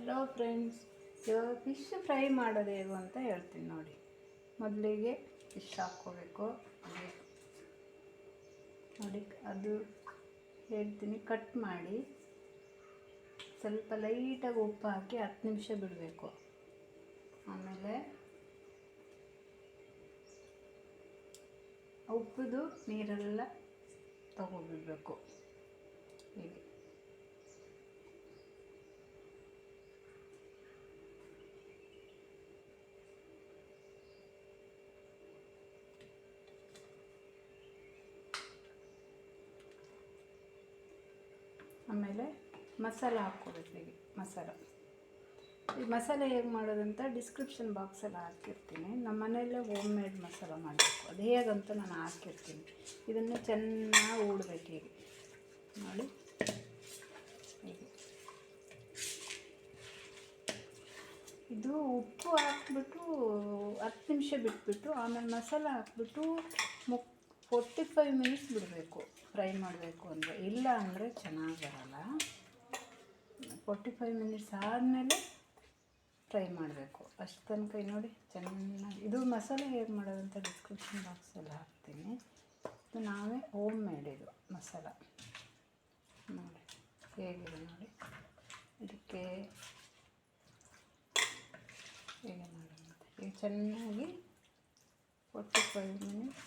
Hello friends ಇವಾಗ fish fry ಮಾಡೋದು ಹೇಗೆ ಅಂತ ಹೇಳ್ತೀನಿ ನೋಡಿ. ಮೊದಲಿಗೆ ಫಿಶ್ ಹಾಕ್ಕೋಬೇಕು. ನೋಡಿ, ಅದು ಹೇಳ್ತೀನಿ ಕಟ್ ಮಾಡಿ. ಸ್ವಲ್ಪ ಲೈಟಾಗಿ ಉಪ್ಪು ಹಾಕಿ ಹತ್ತು ನಿಮಿಷ ಬಿಡಬೇಕು. ಆಮೇಲೆ ಉಪ್ಪುದು ನೀರೆಲ್ಲ ತಗೊಬಿಡಬೇಕು ಹೀಗೆ. ಆಮೇಲೆ ಮಸಾಲ ಹಾಕ್ಕೋಬೇಕು ಹೀಗೆ? ಮಸಾಲ. ಈ ಮಸಾಲೆ ಹೇಗೆ ಮಾಡೋದಂತ ಡಿಸ್ಕ್ರಿಪ್ಷನ್ ಬಾಕ್ಸಲ್ಲಿ ಹಾಕಿರ್ತೀನಿ. ನಮ್ಮ ಮನೆಯಲ್ಲೇ ಹೋಮ್ ಮೇಡ್ ಮಸಾಲ ಮಾಡಬೇಕು. ಅದು ಹೇಗಂತ ನಾನು ಹಾಕಿರ್ತೀನಿ. ಇದನ್ನು ಚೆನ್ನಾಗಿ ಊಡಬೇಕು ಹೀಗೆ? ನೋಡಿ. ಹೀಗೆ? ಇದು ಉಪ್ಪು ಹಾಕ್ಬಿಟ್ಟು ಹತ್ತು ನಿಮಿಷ ಬಿಟ್ಬಿಟ್ಟು ಆಮೇಲೆ ಮಸಾಲ ಹಾಕ್ಬಿಟ್ಟು ಮುಕ್ ಫೋರ್ಟಿ ಫೈವ್ ಮಿನಿಟ್ಸ್ ಬಿಡಬೇಕು. ಫ್ರೈ ಮಾಡಬೇಕು ಅಂದರೆ ಇಲ್ಲ ಅಂದರೆ ಚೆನ್ನಾಗಿ ಬರಲ್ಲ. ಫೋರ್ಟಿ ಫೈವ್ ಮಿನಿಟ್ಸ್ ಆದಮೇಲೆ ಫ್ರೈ ಮಾಡಬೇಕು. ಅಷ್ಟು ತನಕ ನೋಡಿ ಚೆನ್ನಾಗಿ ಇದು ಮಸಾಲೆ ಹೇಗೆ ಮಾಡೋದಂತ ಡಿಸ್ಕ್ರಿಪ್ಷನ್ ಬಾಕ್ಸಲ್ಲಿ ಹಾಕ್ತೀನಿ. ಇದು ನಾವೇ ಹೋಮ್ ಮೇಡ್ ಇದು ಮಸಾಲ. ನೋಡಿ, ಹೇಗಿದೆ ನೋಡಿ. ಇದಕ್ಕೆ ಹೇಗೆ ಮತ್ತೆ ಈಗ ಚೆನ್ನಾಗಿ forty five minutes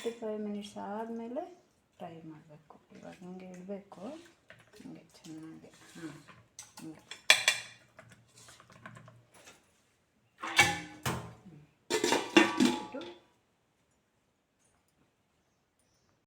forty five minutes ಆದಮೇಲೆ ಫ್ರೈ ಮಾಡಬೇಕು. ಇವಾಗ ಹಿಂಗೆ ಇಡಬೇಕು. ಹಿಂಗೆ ಚೆನ್ನಾಗಿ ಹಾಂ